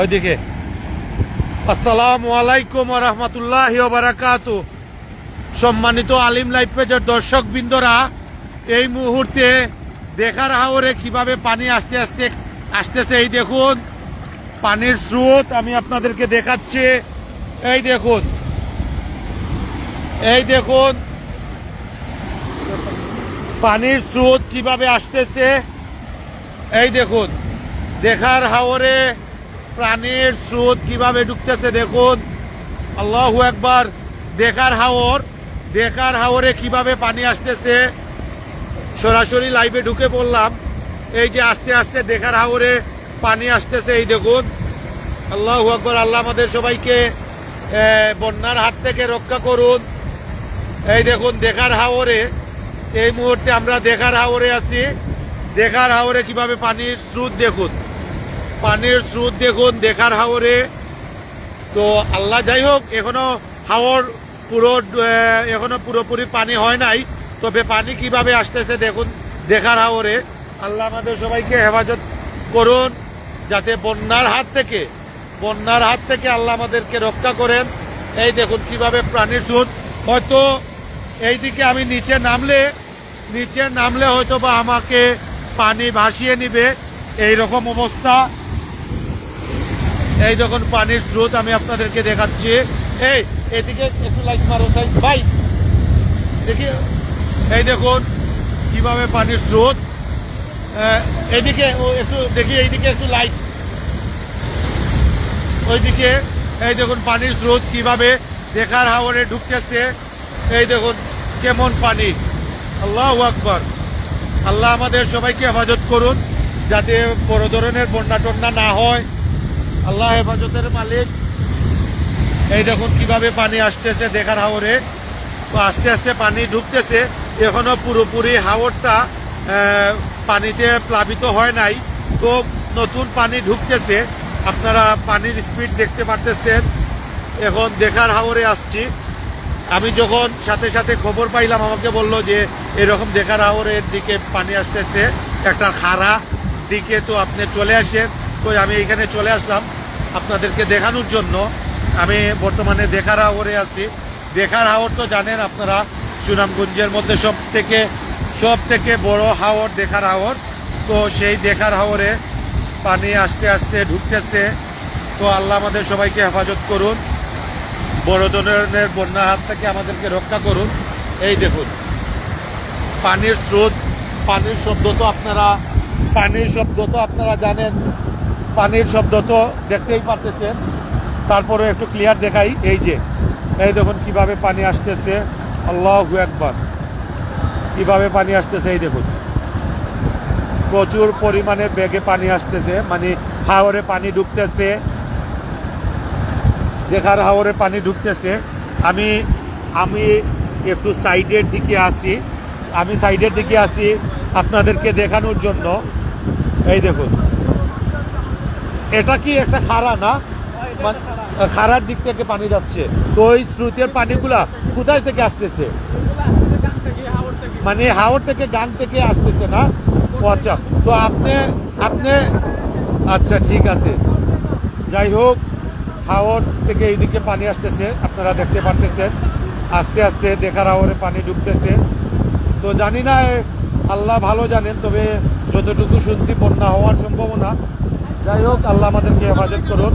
ওইদিকে। আসসালামু আলাইকুম রহমতুল্লাহ বারাকাতু সম্মানিত আলিম লাইফ পেজের দর্শক বৃন্দরা এই মুহূর্তে দেখার হাওরে কীভাবে পানি আস্তে আস্তে আসতেছে, এই দেখুন। পানির স্রোত আমি আপনাদেরকে দেখাচ্ছি। এই দেখুন। এই দেখুন। পানির স্রোত কীভাবে আসতেছে, এই দেখুন। দেখার হাওরে প্রাণীর স্রোত কীভাবে ঢুকতেছে দেখুন। আল্লাহ একবার দেখার হাওর, দেখার হাওরে কীভাবে পানি আসতেছে। সরাসরি লাইভে ঢুকে পড়লাম। এই যে আস্তে আস্তে দেখার হাওরে পানি আসতেছে, এই দেখুন। আল্লাহ আকবর, আল্লাহ আমাদের সবাইকে বন্যার হাত থেকে রক্ষা করুন। এই দেখুন, দেখার হাওরে। এই মুহূর্তে আমরা দেখার হাওরে আছি। দেখার হাওরে কীভাবে পানির স্রোত দেখুন। পানির স্রোত দেখুন, দেখার হাওরে। তো আল্লাহ যাই হোক, এখনও হাওর পুরো এখনও পুরোপুরি পানি হয় নাই। তবে পানি কীভাবে আসতেছে দেখুন, দেখার হাওরে। আল্লাহ আমাদের সবাইকে হেফাজত করুন, যাতে বন্যার হাত থেকে, বন্যার হাত থেকে আল্লাহ আমাদেরকে রক্ষা করেন। এই দেখুন কীভাবে প্রাণীর স্রোত। হয়তো এই দিকে আমি নিচে নামলে নিচে নামলে হয়তো বা আমাকে পানি ভাসিয়ে নিবে। এই রকম অবস্থা। এই যখন পানির স্রোত আমি আপনাদেরকে দেখাচ্ছি, এই, এদিকে একটু লাইট মারো সাইড ভাই দেখি, এই দেখুন, কীভাবে পানির স্রোত। এদিকে একটু দেখি, এইদিকে একটু লাইট ওইদিকে, এই দেখুন, পানির স্রোত কীভাবে দেখার হাওয়ারে ঢুকতেছে। এই দেখুন, কেমন পানি। আল্লাহ আকবর। আল্লাহ আমাদের সবাইকে হেফাজত করুন, যাতে বড় ধরনের বন্যা টন্যা না হয়। আল্লাহ হেফাজতের মালিক। এই দেখুন কীভাবে পানি আসতেছে, দেখার হাওরে। তো আস্তে আস্তে পানি ঢুকতেছে। এখনও পুরোপুরি হাওরটা পানিতে প্লাবিত হয় নাই। তো নতুন পানি ঢুকতেছে। আপনারা পানির স্পিড দেখতে পারতেছেন। এখন দেখার হাওরে আসছি। আমি যখন সাথে সাথে খবর পাইলাম, আমাকে বলল যে, এরকম দেখার হাওরের দিকে পানি আসতেছে। একটা খাড়া দিকে তো আপনি চলে আসেন। তো আমি এখানে চলে আসলাম আপনাদেরকে দেখানোর জন্য। আমি বর্তমানে দেখার হাওরে আছি। দেখার হাওর তো জানেন আপনারা, সুনামগঞ্জের মধ্যে সব থেকে সব থেকে বড় হাওর দেখার হাওর তো সেই দেখার হাওরে পানি আস্তে আস্তে ঢুকতেছে। তো আল্লাহ আমাদের সবাইকে হেফাজত করুন। বড় ধরনের বন্যার হাত থেকে আমাদেরকে রক্ষা করুন। এই দেখুন, পানির স্রোত, পানির শব্দ তো আপনারা, পানির শব্দ তো আপনারা জানেন। পানির শব্দ তো দেখতেই পারতেছেন। তারপরে একটু ক্লিয়ার দেখাই, এই যে, এই দেখুন কীভাবে পানি আসতেছে। আল্লাহ একবার কীভাবে পানি আসতেছে, এই দেখুন। প্রচুর পরিমাণে বেগে পানি আসতেছে মানে হাওরে পানি ঢুকতেছে। দেখার হাওরে পানি ঢুকতেছে। আমি আমি একটু সাইডের দিকে আসি আমি সাইডের দিকে আসি আপনাদেরকে দেখানোর জন্য। এই দেখুন। এটা কি একটা খাড়া না? মানে খাড়ার দিক থেকে পানি যাচ্ছে। তো ওই স্রোতের পানিগুলা কোথায় থেকে আসতেছে? মানে হাওড় থেকে গান থেকে আসতেছে না? আচ্ছা তো আপনি আপনি আচ্ছা ঠিক আছে। যাই হোক, হাওর থেকে এইদিকে পানি আসতেছে, আপনারা দেখতে পারতেছেন। আস্তে আস্তে দেখার হাওরে পানি ঢুকতেছে। তো জানি না আল্লাহ ভালো জানেন, তবে যতটুকু শুনছি বন্যা হওয়ার সম্ভাবনা। যাই হোক, আল্লাহ আমাদেরকে হেফাজত করুন।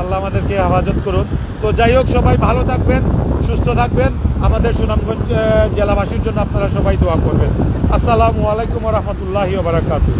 আল্লাহ আমাদেরকে হেফাজত করুন। তো যাই হোক, সবাই ভালো থাকবেন, সুস্থ থাকবেন। আমাদের সুনামগঞ্জ জেলাবাসীর জন্য আপনারা সবাই দোয়া করবেন। আসসালামু আলাইকুম রহমতুল্লাহি বারাকাতু